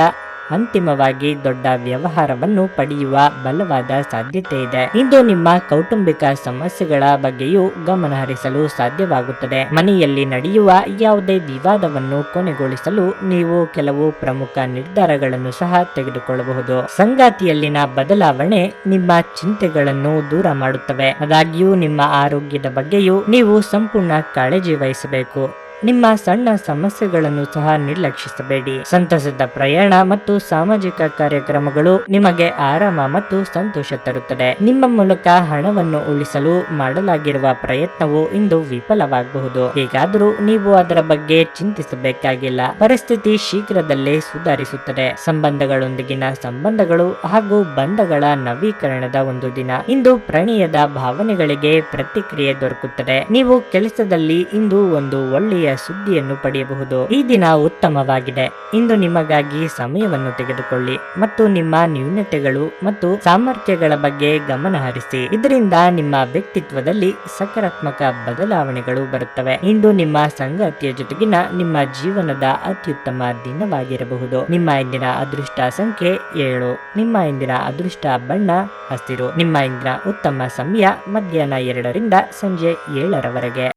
ಅಂತಿಮವಾಗಿ ದೊಡ್ಡ ವ್ಯವಹಾರವನ್ನು ಪಡೆಯುವ ಬಲವಾದ ಸಾಧ್ಯತೆ ಇದೆ. ಇದು ನಿಮ್ಮ ಕೌಟುಂಬಿಕ ಸಮಸ್ಯೆಗಳ ಬಗ್ಗೆಯೂ ಗಮನ ಹರಿಸಲು ಸಾಧ್ಯವಾಗುತ್ತದೆ. ಮನೆಯಲ್ಲಿ ನಡೆಯುವ ಯಾವುದೇ ವಿವಾದವನ್ನು ಕೊನೆಗೊಳಿಸಲು ನೀವು ಕೆಲವು ಪ್ರಮುಖ ನಿರ್ಧಾರಗಳನ್ನು ಸಹ ತೆಗೆದುಕೊಳ್ಳಬಹುದು. ಸಂಗಾತಿಯಲ್ಲಿನ ಬದಲಾವಣೆ ನಿಮ್ಮ ಚಿಂತೆಗಳನ್ನು ದೂರ ಮಾಡುತ್ತವೆ. ಆದಾಗ್ಯೂ ನಿಮ್ಮ ಆರೋಗ್ಯದ ಬಗ್ಗೆಯೂ ನೀವು ಸಂಪೂರ್ಣ ಕಾಳಜಿ ವಹಿಸಬೇಕು. ನಿಮ್ಮ ಸಣ್ಣ ಸಮಸ್ಯೆಗಳನ್ನು ಸಹ ನಿರ್ಲಕ್ಷಿಸಬೇಡಿ. ಸಂತಸದ ಪ್ರಯಾಣ ಮತ್ತು ಸಾಮಾಜಿಕ ಕಾರ್ಯಕ್ರಮಗಳು ನಿಮಗೆ ಆರಾಮ ಮತ್ತು ಸಂತೋಷ ತರುತ್ತದೆ. ನಿಮ್ಮ ಮೂಲಕ ಹಣವನ್ನು ಉಳಿಸಲು ಮಾಡಲಾಗಿರುವ ಪ್ರಯತ್ನವು ಇಂದು ವಿಫಲವಾಗಬಹುದು. ಹೇಗಾದರೂ ನೀವು ಅದರ ಬಗ್ಗೆ ಚಿಂತಿಸಬೇಕಾಗಿಲ್ಲ. ಪರಿಸ್ಥಿತಿ ಶೀಘ್ರದಲ್ಲೇ ಸುಧಾರಿಸುತ್ತದೆ. ಸಂಬಂಧಗಳೊಂದಿಗಿನ ಸಂಬಂಧಗಳು ಹಾಗೂ ಬಂಧಗಳ ನವೀಕರಣದ ಒಂದು ದಿನ. ಇಂದು ಪ್ರಣಯದ ಭಾವನೆಗಳಿಗೆ ಪ್ರತಿಕ್ರಿಯೆ ದೊರಕುತ್ತದೆ. ನೀವು ಕೆಲಸದಲ್ಲಿ ಇಂದು ಒಂದು ಒಳ್ಳೆಯ ಸುದ್ದಿಯನ್ನು ಪಡೆಯಬಹುದು. ಈ ದಿನ ಉತ್ತಮವಾಗಿದೆ. ಇಂದು ನಿಮಗಾಗಿ ಸಮಯವನ್ನು ತೆಗೆದುಕೊಳ್ಳಿ ಮತ್ತು ನಿಮ್ಮ ನ್ಯೂನತೆಗಳು ಮತ್ತು ಸಾಮರ್ಥ್ಯಗಳ ಬಗ್ಗೆ ಗಮನ ಹರಿಸಿ. ಇದರಿಂದ ನಿಮ್ಮ ವ್ಯಕ್ತಿತ್ವದಲ್ಲಿ ಸಕಾರಾತ್ಮಕ ಬದಲಾವಣೆಗಳು ಬರುತ್ತವೆ. ಇಂದು ನಿಮ್ಮ ಸಂಗಾತಿಯ ಜೊತೆಗಿನ ನಿಮ್ಮ ಜೀವನದ ಅತ್ಯುತ್ತಮ ದಿನವಾಗಿರಬಹುದು. ನಿಮ್ಮ ಇಂದಿನ ಅದೃಷ್ಟ ಸಂಖ್ಯೆ ಏಳು. ನಿಮ್ಮ ಇಂದಿನ ಅದೃಷ್ಟ ಬಣ್ಣ ಹಸಿರು. ನಿಮ್ಮ ಇಂದಿನ ಉತ್ತಮ ಸಮಯ ಮಧ್ಯಾಹ್ನ ಎರಡರಿಂದ ಸಂಜೆ ಏಳರವರೆಗೆ.